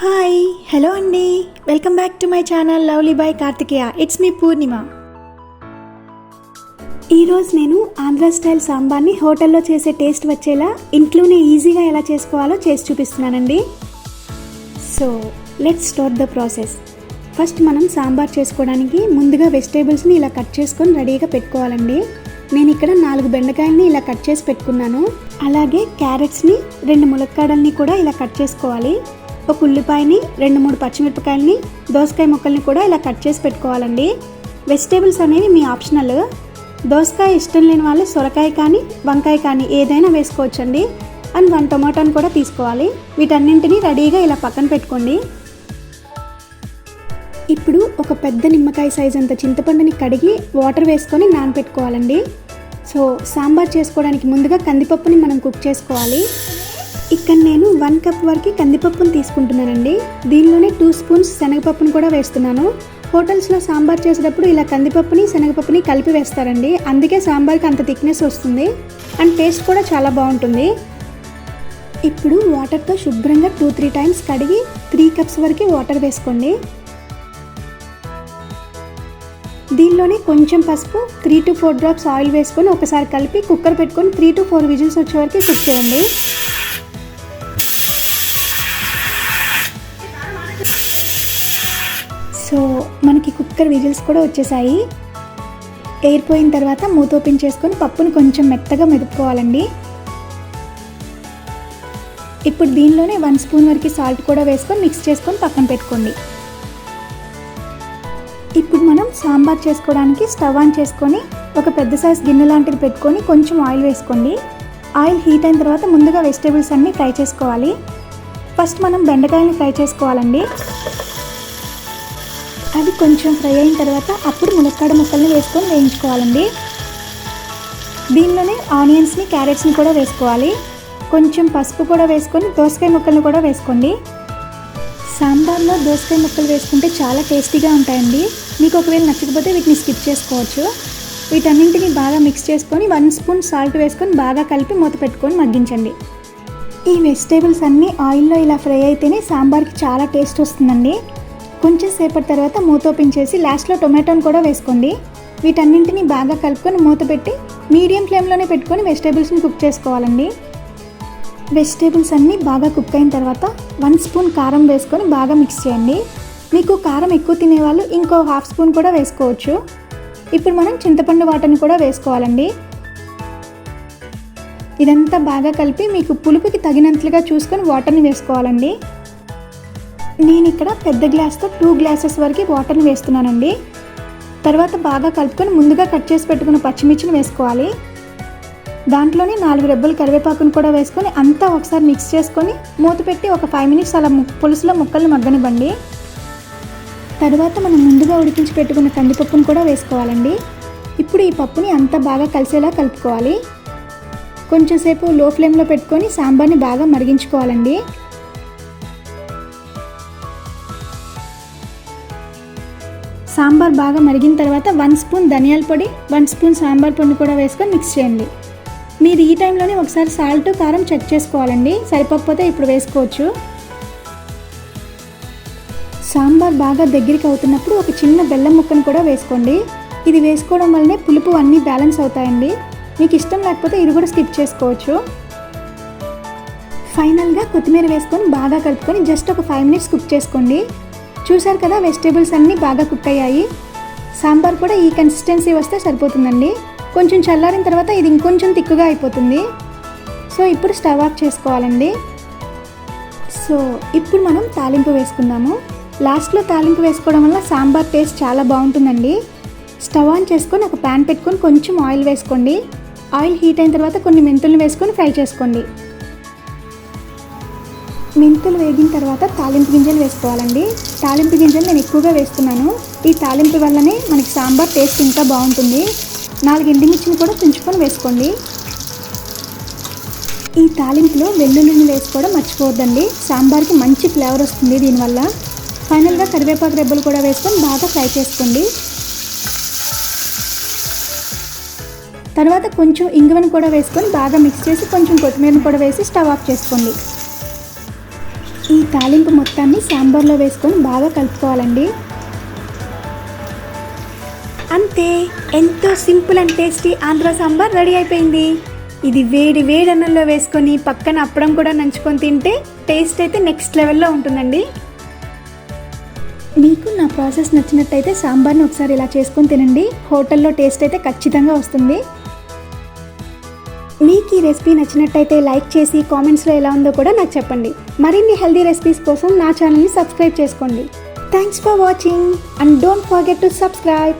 Hi hello అండి. Welcome back to my channel lovely boy Karthikeya. It's me Purnima. ఈరోజు నేను Andhra style సాంబార్ని హోటల్లో చేసే టేస్ట్ వచ్చేలా ఇంట్లోనే ఈజీగా ఎలా చేసుకోవాలో చేసి చూపిస్తున్నానండి. So let's start the process first మనం సాంబార్ చేసుకోవడానికి ముందుగా వెజిటేబుల్స్ని ఇలా కట్ చేసుకొని రెడీగా పెట్టుకోవాలండి. నేను ఇక్కడ నాలుగు బెండకాయల్ని ఇలా కట్ చేసి పెట్టుకున్నాను. అలాగే క్యారెట్స్ని రెండు ములక్కాడల్ని కూడా ఇలా కట్ చేసుకోవాలి. ఒక ఉల్లిపాయని రెండు మూడు పచ్చిమిరపకాయలని దోసకాయ ముక్కల్ని కూడా ఇలా కట్ చేసి పెట్టుకోవాలండి. వెజిటేబుల్స్ అనేవి మీ ఆప్షనల్. దోసకాయ ఇష్టం లేని వాళ్ళు సొరకాయ కానీ వంకాయ కానీ ఏదైనా వేసుకోవచ్చండి. అండ్ వన్ టొమాటోని కూడా తీసుకోవాలి. వీటన్నింటినీ రెడీగా ఇలా పక్కన పెట్టుకోండి. ఇప్పుడు ఒక పెద్ద నిమ్మకాయ సైజ్ అంత చింతపండుని కడిగి వాటర్ వేసుకొని నానబెట్టుకోవాలండి సో సాంబార్ చేసుకోవడానికి ముందుగా కందిపప్పుని మనం కుక్ చేసుకోవాలి. ఇక్కడ నేను వన్ కప్ వరకు కందిపప్పును తీసుకుంటున్నానండి. దీనిలోనే టూ స్పూన్స్ శనగపప్పును కూడా వేస్తున్నాను. హోటల్స్లో సాంబార్ చేసేటప్పుడు ఇలా కందిపప్పుని శనగపప్పుని కలిపి వేస్తారండి. అందుకే సాంబార్కి అంత థిక్నెస్ వస్తుంది. అండ్ టేస్ట్ కూడా చాలా బాగుంటుంది. ఇప్పుడు వాటర్తో శుభ్రంగా టూ త్రీ టైమ్స్ కడిగి త్రీ కప్స్ వరకు వాటర్ వేసుకోండి. దీనిలోనే కొంచెం పసుపు three to four drops oil వేసుకొని ఒకసారి కలిపి కుక్కర్ పెట్టుకొని త్రీ టు ఫోర్ విజిల్స్ వచ్చే వరకు కుక్ చేయండి. మనకి విజిల్స్ కూడా వచ్చేసాయి. ఎయిర్ పోయిన తర్వాత మూత ఓపెన్ చేసుకొని పప్పుని కొంచెం మెత్తగా మెదుపుకోవాలండి. ఇప్పుడు దీనిలోనే వన్ స్పూన్ వరకు సాల్ట్ కూడా వేసుకొని మిక్స్ చేసుకొని పక్కన పెట్టుకోండి. ఇప్పుడు మనం సాంబార్ చేసుకోవడానికి స్టవ్ ఆన్ చేసుకొని ఒక పెద్ద సైజ్ గిన్నె లాంటిది పెట్టుకొని కొంచెం ఆయిల్ వేసుకోండి. ఆయిల్ హీట్ అయిన తర్వాత ముందుగా వెజిటేబుల్స్ అన్నీ ఫ్రై చేసుకోవాలి. ఫస్ట్ మనం బెండకాయని ఫ్రై చేసుకోవాలండి. అది కొంచెం ఫ్రై అయిన తర్వాత అప్పుడు మునక్కాడ ముక్కల్ని వేసుకొని వేయించుకోవాలండి. దీనిలోనే ఆనియన్స్ని క్యారెట్స్ని కూడా వేసుకోవాలి. కొంచెం పసుపు కూడా వేసుకొని దోసకాయ ముక్కల్ని కూడా వేసుకోండి. సాంబార్లో దోసకాయ ముక్కలు వేసుకుంటే చాలా టేస్టీగా ఉంటాయండి. మీకు ఒకవేళ నచ్చకపోతే వీటిని స్కిప్ చేసుకోవచ్చు. వీటన్నింటిని బాగా మిక్స్ చేసుకొని వన్ స్పూన్ సాల్ట్ వేసుకొని బాగా కలిపి మూత పెట్టుకొని మగ్గించండి. ఈ వెజిటేబుల్స్ అన్నీ ఆయిల్లో ఇలా ఫ్రై అయితేనే సాంబార్కి చాలా టేస్ట్ వస్తుందండి. కొంచెం సేపటి తర్వాత మూత ఓపెన్ చేసి లాస్ట్లో టొమాటోని కూడా వేసుకోండి. వీటన్నింటిని బాగా కలుపుకొని మూత పెట్టి మీడియం ఫ్లేమ్లోనే పెట్టుకొని వెజిటేబుల్స్ని కుక్ చేసుకోవాలండి. వెజిటేబుల్స్ అన్నీ బాగా కుక్ అయిన తర్వాత వన్ స్పూన్ కారం వేసుకొని బాగా మిక్స్ చేయండి. మీకు కారం ఎక్కువ తినేవాళ్ళు ఇంకో హాఫ్ స్పూన్ కూడా వేసుకోవచ్చు. ఇప్పుడు మనం చింతపండు వాటర్ని కూడా వేసుకోవాలండి. ఇదంతా బాగా కలిపి మీకు పులుపుకి తగినంతలుగా చూసుకొని వాటర్ని వేసుకోవాలండి. నేను ఇక్కడ పెద్ద గ్లాస్తో టూ గ్లాసెస్ వరకు వాటర్ని వేస్తున్నానండి. తర్వాత బాగా కలుపుకొని ముందుగా కట్ చేసి పెట్టుకున్న పచ్చిమిర్చిని వేసుకోవాలి. దాంట్లోనే నాలుగు రెబ్బలు కరివేపాకును కూడా వేసుకొని అంతా ఒకసారి మిక్స్ చేసుకొని మూత పెట్టి ఒక ఫైవ్ మినిట్స్ అలా పులుసులో ముక్కలు మగ్గనివ్వండి. తర్వాత మనం ముందుగా ఉడికించి పెట్టుకున్న కందిపప్పును కూడా వేసుకోవాలండి. ఇప్పుడు ఈ పప్పుని అంతా బాగా కలిసేలా కలుపుకోవాలి. కొంచెంసేపు లో ఫ్లేమ్లో పెట్టుకొని సాంబార్ని బాగా మరిగించుకోవాలండి. సాంబార్ బాగా మరిగిన తర్వాత వన్ స్పూన్ ధనియాల పొడి వన్ స్పూన్ సాంబార్ పొడిని కూడా వేసుకొని మిక్స్ చేయండి. మీరు ఈ టైంలోనే ఒకసారి సాల్ట్ కారం చెక్ చేసుకోవాలండి. సరిపోకపోతే ఇప్పుడు వేసుకోవచ్చు. సాంబార్ బాగా దగ్గరికి అవుతున్నప్పుడు ఒక చిన్న బెల్లం ముక్కను కూడా వేసుకోండి. ఇది వేసుకోవడం వల్లనే పులుపు అన్నీ బ్యాలెన్స్ అవుతాయండి. మీకు ఇష్టం లేకపోతే ఇది కూడా స్కిప్ చేసుకోవచ్చు. ఫైనల్గా కొత్తిమీర వేసుకొని బాగా కలుపుకొని జస్ట్ ఒక ఫైవ్ మినిట్స్ కుక్ చేసుకోండి. చూసారు కదా వెజిటేబుల్స్ అన్నీ బాగా కుక్ అయ్యాయి సాంబార్ కూడా ఈ కన్సిస్టెన్సీ వస్తే సరిపోతుందండి. కొంచెం చల్లారిన తర్వాత ఇది ఇంకొంచెం తిక్కుగా అయిపోతుంది. సో ఇప్పుడు స్టవ్ ఆఫ్ చేసుకోవాలండి. సో ఇప్పుడు మనం తాలింపు వేసుకుందాము. లాస్ట్లో తాలింపు వేసుకోవడం వల్ల సాంబార్ టేస్ట్ చాలా బాగుంటుందండి. స్టవ్ ఆన్ చేసుకొని ఒక ప్యాన్ పెట్టుకొని కొంచెం ఆయిల్ వేసుకోండి. ఆయిల్ హీట్ అయిన తర్వాత కొన్ని మెంతులను వేసుకొని ఫ్రై చేసుకోండి. మెంతులు వేగిన తర్వాత తాలింపు గింజలు వేసుకోవాలండి. తాలింపు గింజలు నేను ఎక్కువగా వేస్తున్నాను. ఈ తాలింపు వల్లనే మనకి సాంబార్ టేస్ట్ ఇంకా బాగుంటుంది. నాలుగు ఎండుమిర్చిని కూడా తుంచుకొని వేసుకోండి. ఈ తాలింపులో వెల్లుల్లిని వేసుకోవడం మర్చిపోవద్దండి. సాంబార్కి మంచి ఫ్లేవర్ వస్తుంది దీనివల్ల. ఫైనల్గా కరివేపాకు రెబ్బలు కూడా వేసుకొని బాగా ఫ్రై చేసుకోండి. తర్వాత కొంచెం ఇంగువను కూడా వేసుకొని బాగా మిక్స్ చేసి కొంచెం కొత్తిమీరను కూడా వేసి స్టవ్ ఆఫ్ చేసుకోండి. ఈ తాలింపు మొత్తాన్ని సాంబార్లో వేసుకొని బాగా కలుపుకోవాలండి. అంతే ఎంతో simple and tasty Andhra sambar ready అయిపోయింది. ఇది వేడి వేడి అన్నంలో వేసుకొని పక్కన అప్పడం కూడా నంచుకొని తింటే టేస్ట్ అయితే నెక్స్ట్ లెవెల్లో ఉంటుందండి. మీకు నా ప్రాసెస్ నచ్చినట్టయితే సాంబార్ని ఒకసారి ఇలా చేసుకొని తినండి. హోటల్లో టేస్ట్ అయితే ఖచ్చితంగా వస్తుంది. మీకు ఈ రెసిపీ నచ్చినట్టయితే లైక్ చేసి కామెంట్స్లో ఎలా ఉందో కూడా నాకు చెప్పండి. మరిన్ని హెల్దీ రెసిపీస్ కోసం నా ఛానల్ని సబ్స్క్రైబ్ చేసుకోండి. Thanks for watching and don't forget to subscribe